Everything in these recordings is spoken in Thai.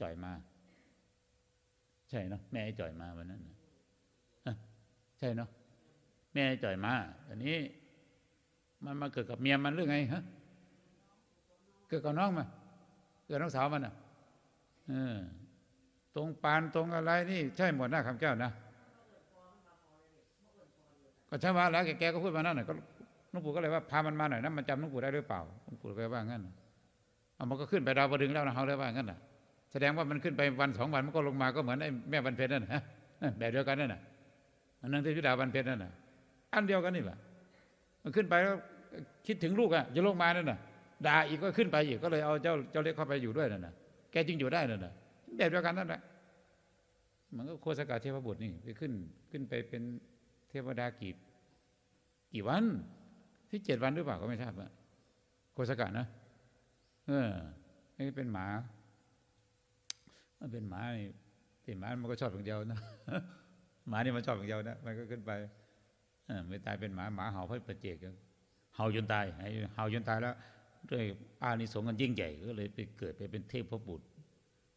จ่อยมา ใช่เนาะแม่ไอ้จ่อยมาวันนั้นนะใช่เนาะแม่ไอ้จ่อยมาอันนี้ มันมาเกิดกับเมียมันหรือไงฮะเกิดกับน้องมาเกิดน้องสาวมันอะตรงปานตรงอะไรนี่ใช่หมดหน้าคำแก้วนะก็ใช่ว่าแล้วแกก็พูดมานั่นน่ะก็หลวงปู่ก็เลยว่าพามันมาหน่อยนะมันจำหลวงปู่ได้หรือเปล่าหลวงปู่ก็ว่างั้นน่ะเอามันก็ขึ้นไปดาวบดึงแล้วนะเขาเลยว่างั้นน่ะ แสดงว่ามันขึ้นไปวันสองวันมันก็ลงมาก็เหมือนไอ้แม่บันเพญนั่นนะฮะแบบเดียวกันนั่นนะอันนั้นที่พิดาบันเพญนั่นนะอันเดียวกันนี่แหละมันขึ้นไปแล้วคิดถึงลูกอะจะลงมานั่นน่ะด่าอีกก็ขึ้นไปอีกก็เลยเอาเจ้าเจ้าเล็กเข้าไปอยู่ด้วยนั่นนะแกจึงอยู่ได้นั่นนะแบบเดียวกันนั่นแหละมันก็โคสกาเทพบุตรนี่ไปขึ้นขึ้นไปเป็นเทวดากี่กี่วันที่เจ็ดวันหรือเปล่าก็ไม่ทราบอะโคสกานะเออนี่เป็นหมา มันเป็นหมานี่เป็นหมามันก็ชอบอย่างเดียวนะหมานี่มันชอบอย่างเดียวนะมันก็ขึ้นไปเออไม่ตายเป็นหมาหมาเห่าเพื่อประเจกเห่าจนตายเห่าจนตายแล้ว ด้วยอานิสงส์กันยิ่งใหญ่ก็เลยไปเกิดไปเป็นเทพพระบุตร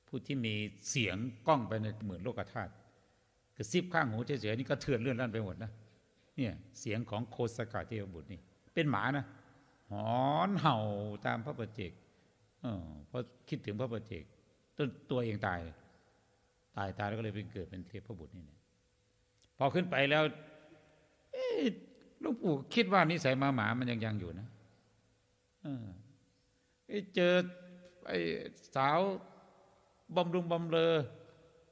ผู้ที่มีเสียงก้องไปในเหมื่นโลกธาตุกระซิบข้างหูเฉยๆนี่ก็เถื่อนเลื่อนลั่นไปหมดนะเนี่ยเสียงของโคสกาเทพบุตรนี่ เป็นหมานะหอนเห่าตามพระประเจกเออเพราะคิดถึงพระประเจก ตตัวเองตาย ตายตายแล้วก็เลยเป็นเกิดเป็นเทพบุตรนี่เนี่ยพอขึ้นไปแล้วหลวงปู่คิดว่านิสัยมาหมามันยังยังอยู่นะเออเอ๊ะเจอไอ้สาวบำรุงบำเลอ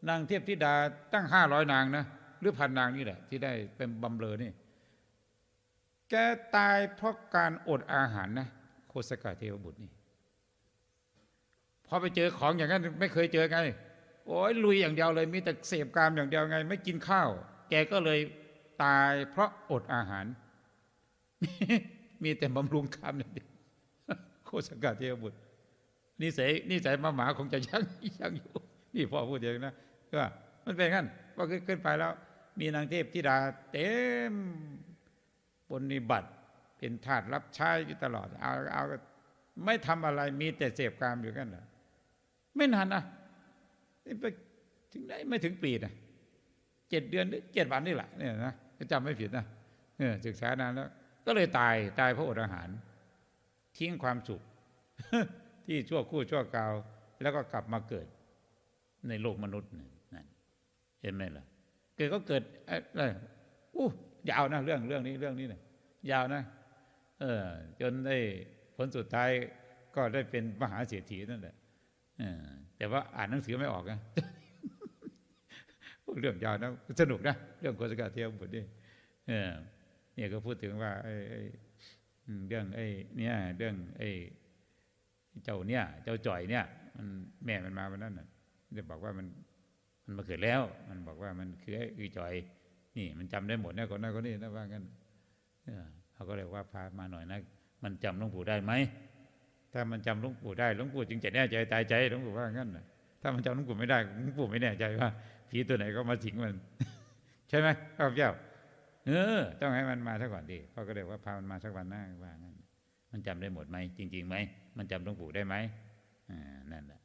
นางเทพธิดาตั้งห้าร้อยนางนะหรือพันนางนี่แหละ ที่ได้เป็นบำเลอนี่ แกตายเพราะการอดอาหารนะโคสกาเทวบุตรนี่ พอไปเจอของอย่างนั้นไม่เคยเจอไง โอ้ยลุยอย่างเดียวเลย มีแต่เสพกามอย่างเดียวไง ไม่กินข้าว แกก็เลยตายเพราะอดอาหาร มีแต่บำรุงกามอย่างเดียวโคสกาเทวบุตรนิสัยนิสัยหมาหมาคงจะยังยังอยู่ นี่พ่อพูดเองนะว่ามันเป็นงั้นพอขึ้นไปแล้ว มีนางเทพธิดาเต็มปฏิบัติเป็นทาสรับใช้อยู่ตลอดเอาเอาไม่ทำอะไรมีแต่เสพกามอยู่กันเหรอ ไม่นานนะไปถึงได้ไม่ถึงปีนะเจ็ดเดือนหรือเจ็ดวันนี่แหละเนี่ยนะจำไม่ผิดนะเออศึกษานานแล้ว ก็เลยตายตายเพราะอดอาหาร ทิ้งความสุข ที่ชั่วคู่ชั่วคราว แล้วก็กลับมาเกิด ในโลกมนุษย์นั่นเห็นไหมล่ะ เกิดก็เกิดอะไรอู้ยาวนะเรื่องเรื่องนี้เรื่องนี้เนี่ยยาวนะ เออ จนได้ผลสุดท้ายก็ได้เป็นมหาเศรษฐีนั่นแหละ แต่ว่าอ่านหนังสือไม่ออกนะเรื่องยาวนะสนุกนะเรื่องโคสกาเทียมบุตรนี่เออเนี่ยก็พูดถึงว่าเรื่องไอ้เนี่ยเรื่องไอ้เจ้าเนี่ย เจ้าจ่อยเนี่ย มันแม่มันมาวันนั้นน่ะจะบอกว่ามันมันมาเกิดแล้ว มันบอกว่ามันคือไอ้อือจ่อย นี่ มันจำได้หมดนะคนนั้นคนนี้นะว่างั้นเออเขาก็เลยว่าพามาหน่อยนะ มันจำหลวงปู่ได้ไหม ถ้ามันจำหลวงปู่ได้หลวงปู่จึงจะแน่ใจตายใจหลวงปู่ว่างั้นนะถ้ามันจำหลวงปู่ไม่ได้หลวงปู่ไม่แน่ใจว่าผีตัวไหนก็มาสิงมัน ใช่ไหมข้าพเจ้าเออต้องให้มันมาซะก่อนดิเขาก็เลยว่าพามันมาสักวันหน้าว่างั้นมันจำได้หมดไหมจริงๆไหมมันจำหลวงปู่ได้ไหมอ่านั่นแหละ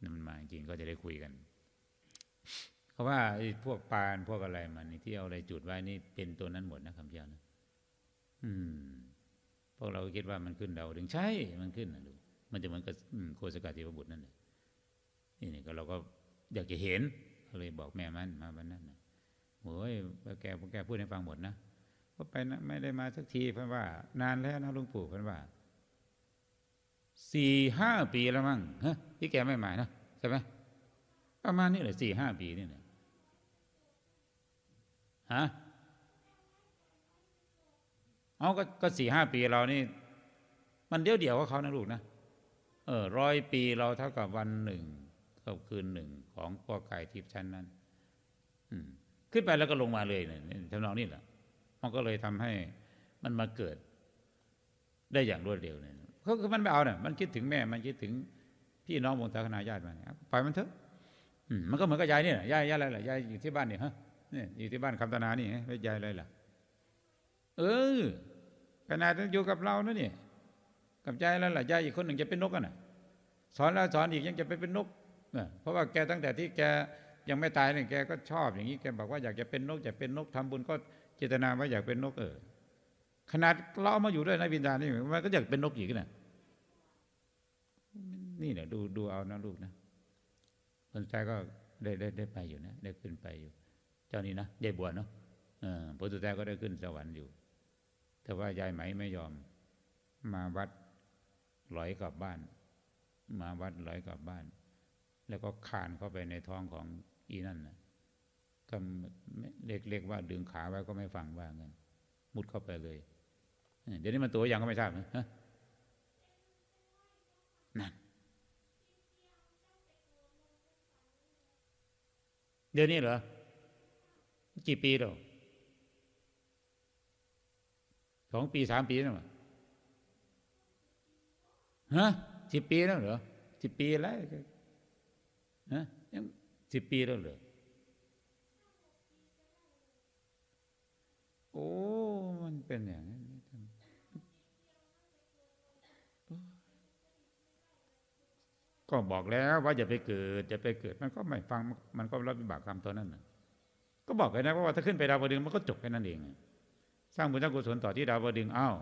นั่นมันมาจริงก็จะได้คุยกันเพราะว่าไอ้พวกปานพวกอะไรมันนี่ที่เอาอะไรจุดไว้นี่เป็นตัวนั้นหมดนะคำเจ้านะ อืม พวกเราคิดว่ามันขึ้นดาวดึงใช่มันขึ้นนะดูมันจะเหมือนกับโคสกาเทวบุตรนั่นแหละนี่นี่ก็เราก็อยากจะเห็นเลยบอกแม่มันมาวันนั้นนะโอ้ยแกแกพูดให้ฟังหมดนะว่าไปนะไม่ได้มาสักทีเพราะว่า นานแล้วนะลุงปู่เพราะว่าสี่ห้าปีแล้วมั้งฮะที่แกไม่มานะใช่ไหมประมาณนี้แหละสี่ห้าปีนี่แหละฮะ เอาก็ก็สี่ห้าปีเรานี่ มันเดียวเดียวกับเขานะลูกนะเออร้อยปีเราเท่ากับวันหนึ่งกับคืนหนึ่งของพ่อกายทิพย์ชั้นนั้น อืม ขึ้นไปแล้วก็ลงมาเลยเนี่ยทำนองนี้แหละมันก็เลยทำให้มันมาเกิด ได้อย่างรวดเร็วเนี่ยก็คือมันไม่เอาเนี่ยมันคิดถึงแม่ มันคิดถึงพี่น้องวงศาคณาญาติมันปล่อยมันเถอะมันก็เหมือนกับยายเนี่ยยายยายอะไรล่ะยายอยู่ที่บ้านเนี่ยฮะเนี่ยอยู่ที่บ้านคำตนานี่ไม่ยายอะไรล่ะ เออ ขนาดอยู่กับเรานะเนี่ยกับใจแล้วล่ะยายอีกคนหนึ่งจะเป็นนกกันน่ะสอนแล้วสอนอีกยังจะไปเป็นนกนะเพราะว่าแกตั้งแต่ที่แกยังไม่ตายเนี่ยแกก็ชอบอย่างนี้แกบอกว่าอยากจะเป็นนกอยากเป็นนกทำบุญก็เจตนาว่าอยากเป็นนกเออขนาดเราเอามาอยู่ด้วยนะวิญญาณนี่มันก็อยากเป็นนกอีกนะนี่แหละดูดูเอานะลูกนะคนใจก็ได้ได้ได้ไปอยู่นะ ได้ขึ้นไปอยู่ เจ้านี่นะยายบัวเนาะออผลสุดท้ายก็ได้ขึ้นสวรรค์อยู่ แต่ว่ายายไหมไม่ยอม มาวัดหลอยกลับบ้าน มาวัดหลอยกลับบ้าน แล้วก็คานเข้าไปในท้องของอีนั่นนะก็เล็กๆว่าดึงขาไว้ก็ไม่ฟังว่าเงินมุดเข้าไปเลย เดี๋ยวนี้มันตัวยังก็ไม่ทราบนะฮะนั่นเดี๋ยวนี้เหรอ กี่ปีแล้ว สองปีสามปีแล้วเหรอฮะสิบปีแล้วเหรอสิบปีแล้วฮะยังสิบปีแล้วเหรอโอ้ มันเป็นอย่างนั้นก็บอกแล้วว่าอย่าไปเกิดอย่าไปเกิด มันก็ไม่ฟังมันก็รับวิบากกรรมตัวนั้นนะก็บอกเลยนะว่าถ้าขึ้นไปดาวดึงส์มันก็จบแค่นั้นเอง สร้างบุญสร้างกุศลต่อที่ดาวดึงอ้าว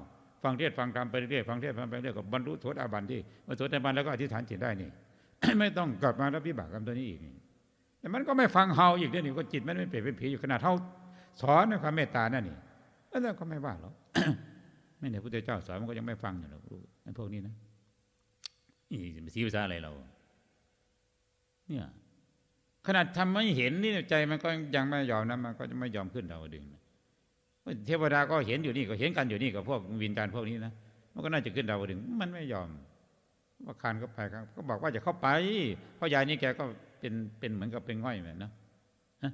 ฟังเทศฟังธรรมไปเรื่อยฟังเทศฟังไปเรื่อยกับบรรลุโสดาบันที่มาโสดาบันแล้วก็อธิษฐานจิตได้นี่ ไม่ต้องกลับมารับวิบากกรรมตัวนี้อีกนี่แต่มันก็ไม่ฟังเฮาอีกเดี๋ยวนี้ก็จิตมันไม่เปลี่ยนเป็นผีอยู่ขนาดเฮาสอนในความเมตตานั่นนี่แล้วก็ไม่ว่าหรอกไม่เนี่ยพระพุทธเจ้าสอนมันก็ยังไม่ฟังอยู่หรอกรู้ไอ้พวกนี้นะนี่มันสีภาษาอะไรเรา เนี่ยขนาดทำไม่เห็นนี่ใจมันก็ยังไม่ยอมนะมันก็จะไม่ยอมขึ้นดาวดึงนะ เทวดาก็เห็นอยู่นี่ก็เห็นกันอยู่นี่กับพวกวิญญาณพวกนี้นะมันก็น่าจะขึ้นดาวดึงมันไม่ยอมว่าคานก็ไปครับ ก็บอกว่าจะเข้าไปเพราะยายนี่แกก็เป็นเป็นเหมือนกับเป็นง่อยเหมือนนะฮะ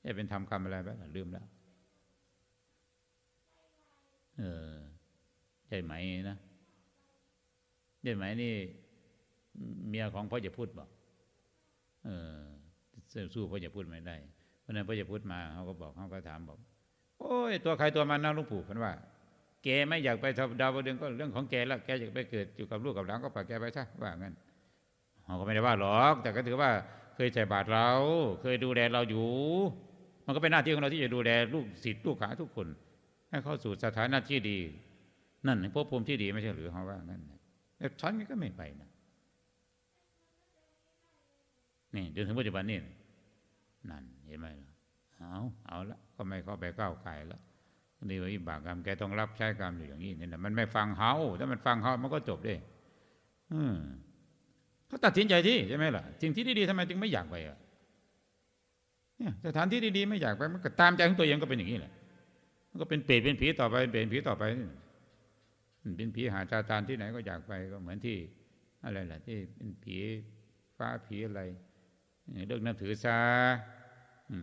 แกเป็นทำกรรมอะไรไปล่ะลืมแล้ว เออใจไหมนะใจไหมนี่เมียของพ่อจะพูดบอกเออสู้พ่อจะพูดไม่ได้เพราะนั้นพ่อจะพูดมาเขาก็บอกเขาก็ถามบอก โอ้ย ตัวใครตัวมันนะลุงปู่พันว่าแกไม่อยากไปดาวดึงก็เรื่องของแกแล้วแกอยากไปเกิดอยู่กับลูกกับหลานก็ปล่อยแกไปซะว่างั้นเขาก็ไม่ได้ว่าหรอก แต่ก็ถือว่าเคยใจบาตรเรา เคยดูแลเราอยู่ มันก็เป็นหน้าที่ของเราที่จะดูแลลูกศิษย์ลูกหาทุกคน ให้เข้าสู่สถานะที่ดี นั่นภพภูมิที่ดีไม่ใช่หรือเขาว่างั้นแต่ฉันก็ไม่ไปนะนี่จนถึงปัจจุบันนี่นั่นเห็นไหมเอาเอาละ ก็ไม่เข้าไปก้าวไก่แล้วนี่ว่าอิบากกรรมแกต้องรับใช้กรรมอยู่อย่างนี้นี่นะมันไม่ฟังเฮาถ้ามันฟังเฮามันก็จบได้อืมเขาตัดสินใจที่ใช่ไหมล่ะสิ่งที่ดีๆทำไมจึงไม่อยากไปอะเนี่ยสถานที่ดีๆไม่อยากไปมันก็ตามใจของตัวเองก็เป็นอย่างนี้แหละมันก็เป็นเปรตเป็นผีต่อไปเป็นผีต่อไปเป็นผีหาจาตานที่ไหนก็อยากไปก็เหมือนที่อะไรล่ะที่เป็นผีฟ้าผีอะไรเลิกนับถือซา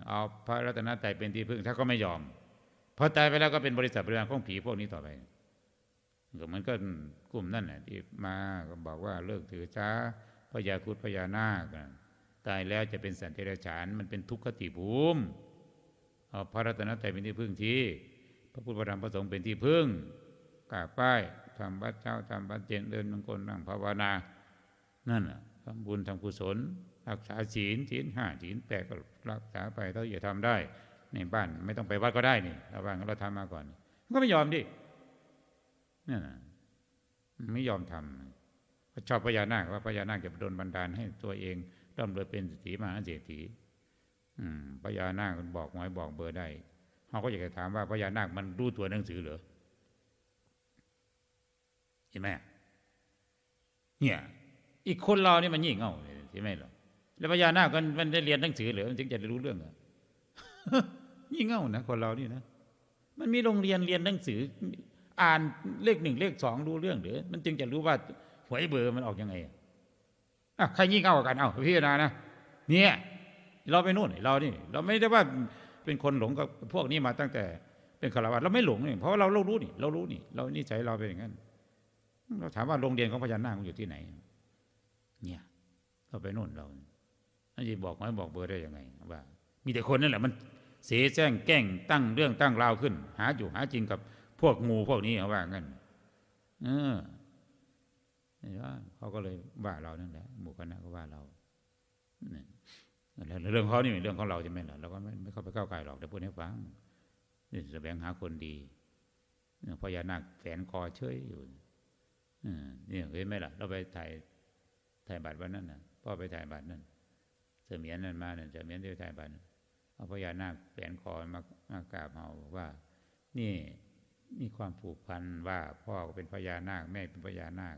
เอาพระรัตนตรัยเป็นที่พึ่งถ้าก็ไม่ยอมพอตายไปแล้วก็เป็นบริษัทบริวารของผีพวกนี้ต่อไปก็มันก็กลุ่มนั่นแหละที่มาก็บอกว่าเลิกถือช้าพญาคุดพญานาคตายแล้วจะเป็นสันติราชานมันเป็นทุกขติภูมิเอาพระรัตนตรัยเป็นที่พึ่งที่ พระพุทธพระธรรมพระสงฆ์เป็นที่พึ่งกราบไหว้ทำบัตรเช้าทำบัตรเจนเดินมังกรนั่งภาวนา นั่นแหะทำบุญทำกุศล รักษาศีลศีลห้าศีลแปดก็รักษาไปเท่าที่ทำได้ในบ้านไม่ต้องไปวัดก็ได้นี่เราว่าเราทำมาก่อน ก็ไม่ยอมดินี่นะไม่ยอมทำชอบพญานาคว่าพญานาคจะโดนบันดาลให้ตัวเองร่ำรวยเป็นเศรษฐีมหาเศรษฐีพญานาคบอกหวยบอกเบอร์ได้เขาก็อยากจะถามว่าพญานาคมันรู้ตัวหนังสือเหรอเห็นไหมเนี่ย อีกคนเรานี่มันยิ่งเง่าใช่ไหมหรอ แล้วพญานาคมันได้เรียนหนังสือหรือมันถึงจะรู้เรื่องอะยิ่งเง่านะคนเรานี่นะ มันมีโรงเรียนเรียนหนังสือ อ่านเลขหนึ่งเลขสองรู้เรื่องหรือมันจึงจะรู้ว่าหวยเบอร์มันออกยังไงอะใครยิ่งเง่ากันเอาพี่นานะเนี่ย เราไปนู่นเรานี่ เราไม่ได้ว่าเป็นคนหลงกับพวกนี้มาตั้งแต่เป็นคารวะเราไม่หลงนี่เพราะว่าเราเรารู้นี่ เรารู้นี่ เรานี่ใจเราเป็นอย่างนั้นเราถามว่าโรงเรียนของพญานาคอยู่ที่ไหน เนี่ย เราไปนู่นเรา อันนี้บอกไว้บอกเบอร์ได้ยังไงว่า มีแต่คนนั่นแหละมันเสแสร้งแกล้งตั้งเรื่องตั้งราวขึ้น หาอยู่หาจริงกับพวกงูพวกนี้เขาว่างั้นเออเนว่าเขาก็เลยว่าเรานั่นแหละหมู่คณะก็ว่าเรานี่แล้วเรื่องเขานี่เป็นเรื่องของเราใช่ไหมล่ะเราก็ไม่ไม่เข้าไปก้าวไกลหรอกแต่พูดให้ฟังนี่แสวงหาคนดีพญานาคแฝนคอเฉยอยู่อ่าเนี่ยเห็นไหมล่ะ เราไปถ่ายถ่ายบัตรวันนั้นนะพ่อไปถ่ายบัตรนั่น เสมียนนั่นมาเนี่ยเสมียนที่ไปถ่ายบัตรน่ะเอาพญานาคแฝนคอมามากราบเราบอกว่า นี่มีความผูกพันว่าพ่อก็เป็นพญานาคแม่เป็นพญานาค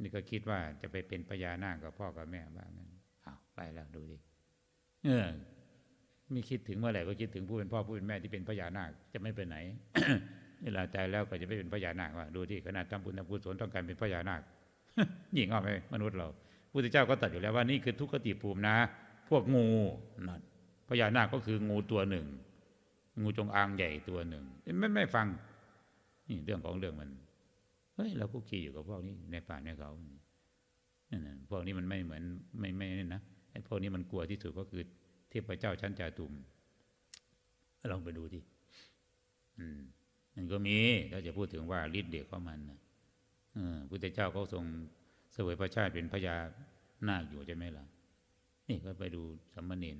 นี่ก็คิดว่าจะไปเป็นพญานาคกับพ่อกับแม่บ้างงั้นอ้าวไปแล้วดูดิเออไม่คิดถึงเมื่อไหร่ก็คิดถึงผู้เป็นพ่อผู้เป็นแม่ที่เป็นพญานาคจะไม่ไปไหนนี่ลาใจแล้วก็จะไม่เป็นพญานาคว่าดูที่ขนาดทำบุญทำกุศลต้องการเป็นพญานาคยิ่งเอาไปมนุษย์เราพุทธเจ้าก็ตัดอยู่แล้วว่านี่คือทุกขติภูมินะ พวกงูนั่นพญานาคก็คืองูตัวหนึ่ง งูจงอางใหญ่ตัวหนึ่ง ไม่ไม่ฟัง นี่เรื่องของเรื่องมันเฮ้ยเราคุกคีอยู่กับพวกนี้ในป่าในเขานั่นพวกนี้มันไม่เหมือนไม่ไม่นี่นะไอ้พวกนี้มันกลัวที่สุดก็คือเทพเจ้าชั้นจาตุมลองไปดูที่อืมมันก็มีถ้าจะพูดถึงว่าฤทธิ์เดชของมันนะพุทธเจ้าเขาทรงเสวยพระชาติเป็นพญานาคอยู่ใช่ไหมล่ะ นี่ก็ไปดูสัมมเนน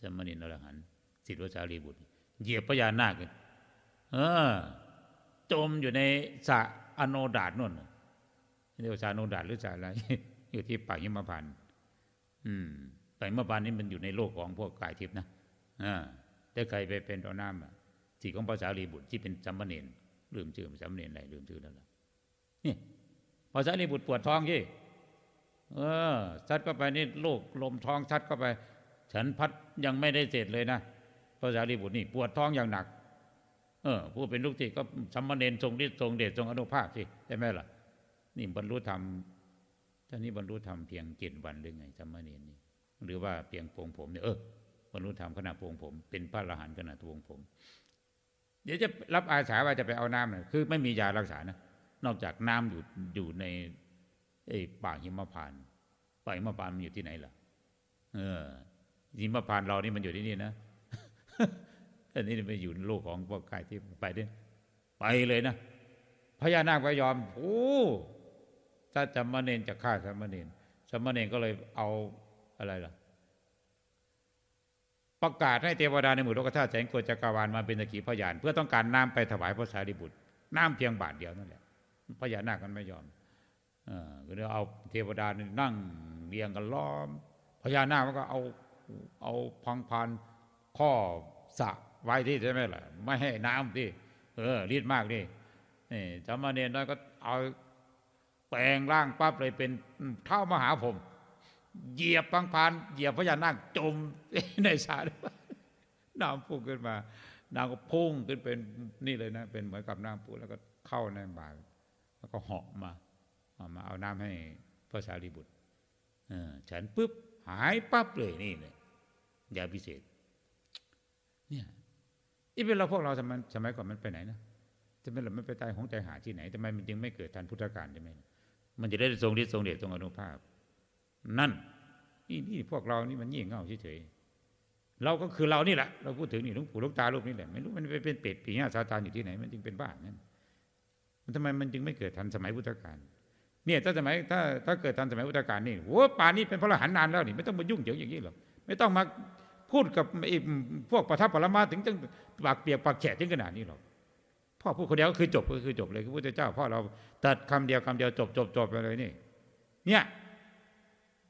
สัมมเนนอรหันต์สิทธิวสารีบุตร เหยียบพญานาคเออ จมอยู่ในสระอโนดาตนู่นเรียกว่าสระอโนดาตหรือสระอะไร อยู่ที่ป่าหิมพานต์อืมป่าหิมพานต์นี่มันอยู่ในโลกของพวกกายทิพย์นะอ่าแต่ใครไปเป็นต่อน้ำอะสีของภาษารีบุตรที่เป็นสัมมเนนลืมชื่อสัมมเนนอะไรลืมชื่อแล้วล่ะนี่ภาษารีบุตรปวดท้องยี่ เออซัดเข้าไปนี่โรคลมท้องซัดเข้าไป ฉันพัดยังไม่ได้เสร็จเลยนะภาษารีบุตรนี่ปวดท้องอย่างหนัก เออ ผู้เป็นลูกศิษย์ก็สัมมาเนนทรงฤทธิ์ทรงเดชทรงอนุภาพสิใช่ไหมล่ะ นี่บรรลุธรรมท่านนี้บรรลุธรรมเพียงเจ็ดวันหรือไงสัมมาเนนนี่หรือว่าเพียงโปรงผมเนี่ยเออบรรลุธรรมขณะโปรงผม เป็นพระอรหันต์ขณะโปรงผม เดี๋ยวจะรับอาสาว่าจะไปเอาน้ำเนี่ยคือไม่มียารักษานะนอกจากน้ำอยู่อยู่ใน ไอ้ป่าหิมพานต์ป่าหิมพานต์มันอยู่ที่ไหนล่ะ เออหิมพานต์เรานี่มันอยู่ที่นี่นะอันนี้ไปอยู่ในโลกของพวกกายที่ไปด้วยไปเลยนะพญานาคไปยอมโอ้ถ้าจำมเนนจะฆ่าสามเณรสามเณรก็เลยเอาอะไรล่ะ ประกาศให้เทวดาในหมู่โลกธาตุแสงโกจักรวาลมาเป็นสักขีพยาน เพื่อต้องการน้ำไปถวายพระสารีบุตร น้ำเพียงบาทเดียวนั่นแหละพญานาคมันไม่ยอม ก็เลยเอาเทวดานี่นั่งเรียงกันล้อมพญานาคมันก็เอาเอาพังพานข้อสะไว้ที่ใช่ไหมล่ะไม่ให้น้ำที่เออรีดมากนี่นี่จามาเนรน้อยก็เอาแปลงร่างปั๊บเลยเป็นเท่ามหาผมเหยียบพังพานเหยียบพญานาคจมในสรน้ำพุ่งขึ้นมา น้ำก็พุ่งขึ้นเป็นนี่เลยนะ เป็นเหมือนกับน้ำพุ่งแล้วก็เข้าในบ่าแล้วก็เหาะมา เอามาเอาน้ำให้พระสารีบุตรเออฉันปุ๊บหายปั๊บเลยนี่เลยยาพิเศษ เนี่ยนี่เป็นเราพวกเราสมัยสมัยก่อนมันไปไหนนะจะเป็นเราไม่ไปตายของใจหาที่ไหนทำไมมันจึงไม่เกิดทันพุทธกาลใช่ไหมมันจะได้ทรงฤทธิ์ทรงเดชทรงอนุภาพ นั่น นี่นี่พวกเรานี่มันยี่เง่าเฉยๆเราก็คือเรานี่แหละ เราพูดถึงนี่หลุงปู่หลุงตาลูกนี่แหละไม่รู้มันไปเป็นเป็ดผีหน้าซาตานอยู่ที่ไหน มันจึงเป็นบ้านั่นมันทำไมมันจึงไม่เกิดทันสมัยพุทธกาล เนี่ยถ้าสมัยถ้าถ้าเกิดทันสมัยพุทธกาลนี่โอ้ป่านนี้เป็นพระอรหันต์นานแล้วนี่ไม่ต้องมายุ่งเกี่ยวอย่างนี้หรอกไม่ต้องมาพูดกับไอ้พวกประทับปรมาถึงจังปากเปียกปากแฉะถึงขนาดนี้หรอกพ่อพูดคนเดียวก็คือจบก็คือจบเลยคือพระเจ้าพ่อเราตัดคำเดียวคำเดียวจบจบจบไปเลยนี่ เนี่ย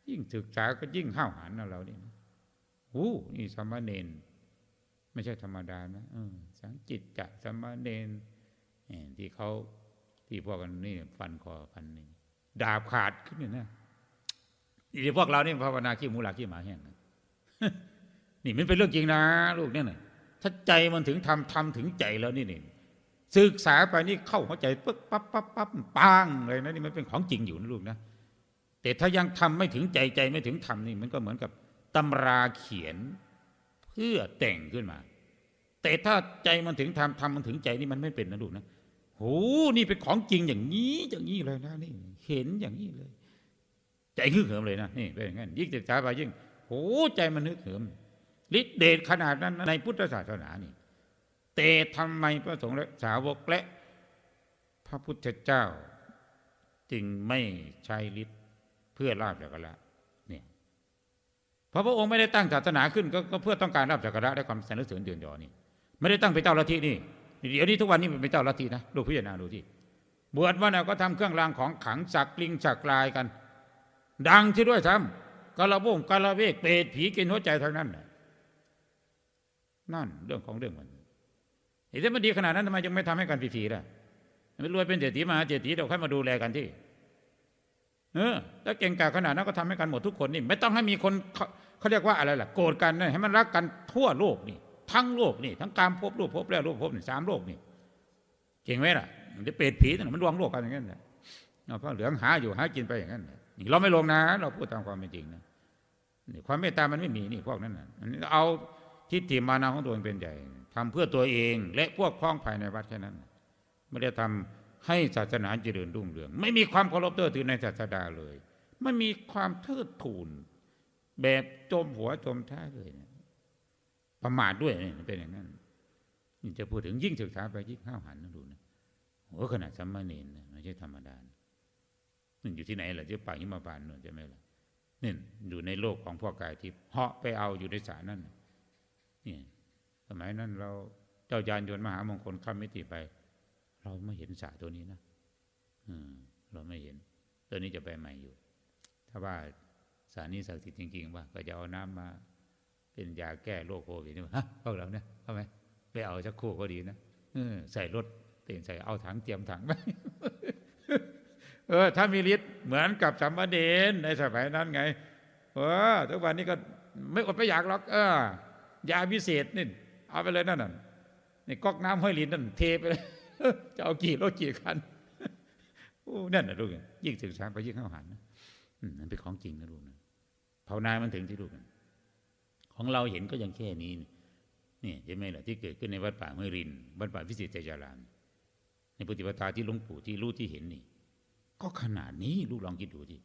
ยิ่งศึกษาก็ยิ่งห้าวหาญนะเรานี่โอ้นี่สมณเณรไม่ใช่ธรรมดานะสังจิตจะสมณเณรเอ่อที่เขาที่พวกกันนี่ฟันคอพันนี่ ดาบขาดขึ้นเนี่ยนะนี่พวกเรานี่ภาวนาขี้หมูหลาขี้หมาแห้งนี่มันเป็นเรื่องจริงนะลูกเนี่ยนะถ้าใจมันถึงทำทำถึงใจแล้วนี่นี่ศึกษาไปนี่เข้าหัวใจปึ๊บปั๊บปั๊บปั๊บปังเลยนะนี่มันเป็นของจริงอยู่นะลูกนะแต่ถ้ายังทำไม่ถึงใจใจไม่ถึงทำนี่มันก็เหมือนกับตำราเขียนเพื่อแต่งขึ้นมา แต่ถ้าใจมันถึงทำทำมันถึงใจนี่มันไม่เป็นนะลูกนะโหนี่เป็นของจริงอย่างนี้อย่างนี้เลยนะนี่ เห็นอย่างนี้เลย ใจฮึกเหิมเลยนะนี่เป็นอย่างนั้นยิ่งศึกษาไปยิ่งโหใจมันฮึกเหิมฤทธิเดชขนาดนั้นในพุทธศาสนานี่แต่ทำไมพระสงฆ์และสาวกและ พระพุทธเจ้า จึงไม่ใช้ฤทธิ์เพื่อลาบแล้วก็ละเนี่ยเพราะพระองค์ไม่ได้ตั้งศาสนาขึ้น ก็ก็เพื่อต้องการรับสักการะและความสรรเสริญเดือนยอนี่ ไม่ได้ตั้งเป็นเจ้าลัทธินี่ เดี๋ยวนี้ทุกวันนี้มันเป็นเจ้าลัทธินะลูพิจารณาดูที่ บวชมาเนี่ยก็ทำเครื่องรางของขังสักลิงสักลายกัน ดังที่ด้วยซ้ำกะละวงกะละเวกเปรตผีกินหัวใจทั้งนั้นน่ะนั่นเรื่องของเรื่องมันไอ้ที่มันดีขนาดนั้นทำไมยังไม่ทำให้กันฟรีๆล่ะมันรวยเป็นเศรษฐีมาเศรษฐีเดี๋ยวค่อยมาดูแลกันที่เออถ้าเก่งกาขนาดนั้นก็ทำให้กันหมดทุกคนนี่ ไม่ต้องให้มีคนเขาเขาเรียกว่าอะไรล่ะ โกรธกันนะให้มันรักกันทั่วโลกนี่ ทั้งโลกนี่ ทั้งการพบรูปพบแล้วรูปพบนี่สามโลกนี่เก่งไหมล่ะ มันจะเปรตผีนั่นมันรวมโลกกันอย่างนั้นนะเพราะเหลืองหาอยู่หากินไปอย่างนั้นนี่เราไม่ลงนะ เราพูดตามความเป็นจริงนะนี่ความเมตตามันไม่มีนี่พวกนั้นนะอันนี้เอาทิฏฐิมานะของตัวเองเป็นใหญ่ทำเพื่อตัวเองและพวกพ้องภายในวัดแค่นั้น ไม่ได้ทำให้ศาสนาเจริญรุ่งเรือง ไม่มีความเคารพเทิดทูนในศาสดาเลย ไม่มีความเทิดทูนแบบจมหัวจมท้ายเลยประมาทด้วยเป็นอย่างนั้นนี่จะพูดถึงยิ่งศึกษาไปยิ่งห้าวหันนะดู โอ้ขนาดสัมมาเนนนะไม่ใช่ธรรมดานนี่อยู่ที่ไหนล่ะที่ป่าหิมพานนู่นใช่ไหมล่ะนี่อยู่ในโลกของพวกกายทิพย์เหาะไปเอาอยู่ในสานั่นนี่สมัยนั้นเราเจ้ายานยนต์มหามงคลข้ามมิติไป เราไม่เห็นสาตัวนี้นะอืมเราไม่เห็น ตัวนี้จะไปใหม่อยู่ ถ้าว่าสารนี้ศักดิ์สิทธิ์จริงๆ ว่าก็จะเอาน้ำมา เป็นยาแก้โรคโควิดนี่ฮะพวกเราเนี่ยเอาไหมไปเอาสักคู่ก็ดีนะอใส่รถ ต็นใส่เอาถังเตรียมถังไปเออถ้ามีฤทธิ์เหมือนกับสัมมาเดนในสมัยนั้นไง เออทุกวันนี้ก็ไม่อดไม่อยากหรอกเออยาพิเศษนี่เอาไปเลยนั่นน่ะนี่ก๊อกน้ำห้อยลินนั่นเทไปเลยจะเอากี่รถกี่คันโอ้นั่นนะลูกยิ่งศึกษาไปยิ่งเข้าหันนะอืมมันเป็นของจริงนะลูกนะภาวนามันถึงที่ลูกนของเราเห็นก็ยังแค่นี้นี่ใช่ไหมล่ะที่เกิดขึ้นในวัดป่าเมื่อรินวัดป่าพิสิทธิ์ใจจาราม ในปฏิปทาที่หลวงปู่ที่รู้ที่เห็นนี่ ก็ขนาดนี้ลูกลองคิดดูที่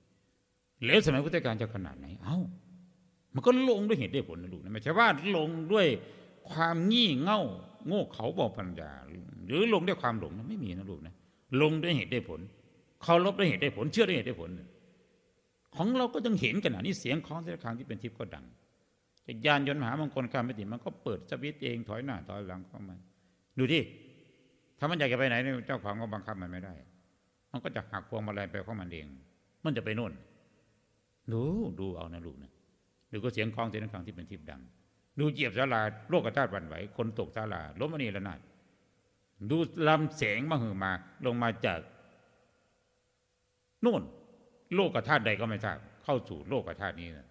แล้วสมัยพุทธกาลจะขนาดไหน เอ้า มันก็ลงด้วยเหตุด้วยผลนะลูกนะไม่ใช่ว่าลงด้วยความงี่เง่า โง่เขาบอกปัญญา หรือลงด้วยความหลงนะไม่มีนะลูกนะลงด้วยเหตุด้วยผลเคารพด้วยเหตุด้วยผล เชื่อด้วยเหตุด้วยผล ของเราก็ยังเห็นขนาดนี้เสียงของเสียงครั้งที่เป็นทิพย์ก็ดังแต่ยานยนต์มหามงคลการมติมันก็เปิดสวิตช์เองถอยหน้าถอยหลังเข้ามาดูที่ ถ้ามันอยากจะไปไหนเนี่ยเจ้าของก็บังคับมันไม่ได้ มันก็จะหักพวงมาลัยไปของมันเอง มันจะไปโน่น ดูดูเอานะลูกนะดูก็เสียงคล้องเสียงครั้งที่เป็นทิพย์ดัง ดูเหยียบศาลาโลกกระทาวันไหว คนตกศาลาล้มอันนี้ละนาดดูลำแสงมาหือมา ลงมาจากนู่น โลกธาตุใดก็ไม่ทราบ เข้าสู่โลกธาตุนี้นะ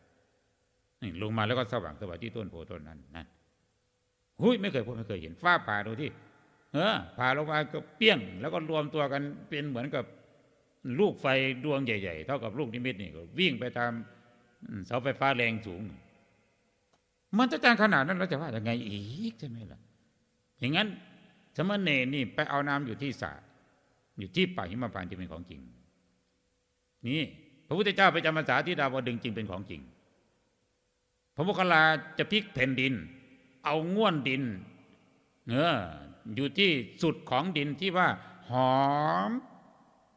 ลงมาแล้วก็สว่างสวัยที่ต้นโพต้นนั้นนั่นหุยไม่เคยพบไม่เคยเห็นฟ้าผ่าดูที่ เออผ่าลงมาก็เปี้ยง แล้วก็รวมตัวกันเป็นเหมือนกับลูกไฟดวงใหญ่ ๆ เท่ากับลูกนิมิตนี่ก็วิ่งไปตามเสาไฟฟ้าแรงสูง มันจะจางขนาดนั้นเราจะว่ายังไงอีกใช่ไหมล่ะ อย่างนั้นสมณเณรนี่ไปเอาน้ำอยู่ที่สระอยู่ที่ป่าหิมพานต์จะเป็นของจริง นี่ พระพุทธเจ้าไปจำพรรษาที่ดาวดึงจริงเป็นของจริง พระโมคคัลลาจะพลิกแผ่นดิน เอาง่วนดินเนื้อ อยู่ที่สุดของดินที่ว่าหอม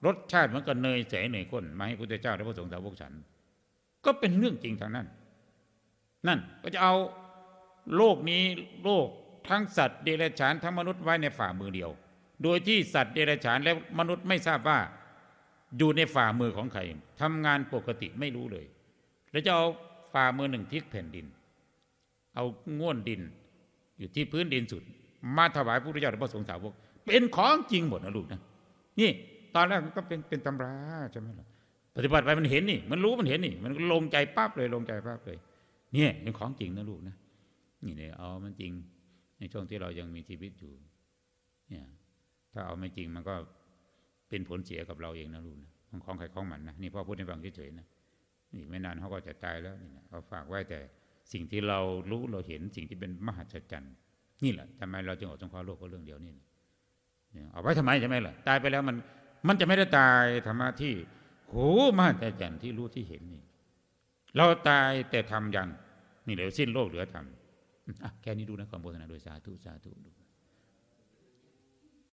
รสชาติเหมือนกับเนยใสเนยข้นมาให้พระพุทธเจ้าและพระสงฆ์สาวกฉัน ก็เป็นเรื่องจริงทางนั้น นั่นก็จะเอาโลกนี้โลกทั้งสัตว์เดรัจฉานทั้งมนุษย์ไว้ในฝ่ามือเดียว โดยที่สัตว์เดรัจฉานและมนุษย์ไม่ทราบว่าอยู่ในฝ่ามือของใครทำงานปกติไม่รู้เลย แล้วจะเอาฝ่ามือหนึ่งพลิกแผ่นดิน เอาง่วนดินอยู่ที่พื้นดินสุด มาถวายพระพุทธเจ้าและพระสงฆ์สาวก เป็นของจริงหมดนะลูกนะนี่ตอนแรกมันก็เป็นเป็นตำราใช่ไหมล่ะปฏิบัติไปมันเห็นนี่ มันรู้มันเห็นนี่ มันลงใจปั๊บเลยลงใจปั๊บเลย เนี่ยเป็นของจริงนะลูกนะนี่เนี่ยเอามันจริง ในช่วงที่เรายังมีชีวิตอยู่ เนี่ย ถ้าเอาไม่จริงมันก็เป็นผลเสียกับเราเองนะลูกนะมันของใครของมันนะนี่พ่อพูดให้ฟังเฉยๆนะนี่ไม่นานเขาก็จะตายแล้วนี่นะเขาฝากไว้แต่สิ่งที่เรารู้เราเห็นสิ่งที่เป็นมหัศจรรย์ นี่แหละทำไมเราจึงออกสงเคราะห์โลกก็เรื่องเดียวนี่เนี่ยเอาไว้ทำไมใช่ไหมล่ะตายไปแล้วมันมันจะไม่ได้ตายธรรมะที่โหมหัศจรรย์ที่รู้ที่เห็นนี่ เราตายแต่ทำยังนี่เหลือสิ้นโลกเหลือทำแค่นี้ดูนะความโฆษณาโดยสาธุสาธุดู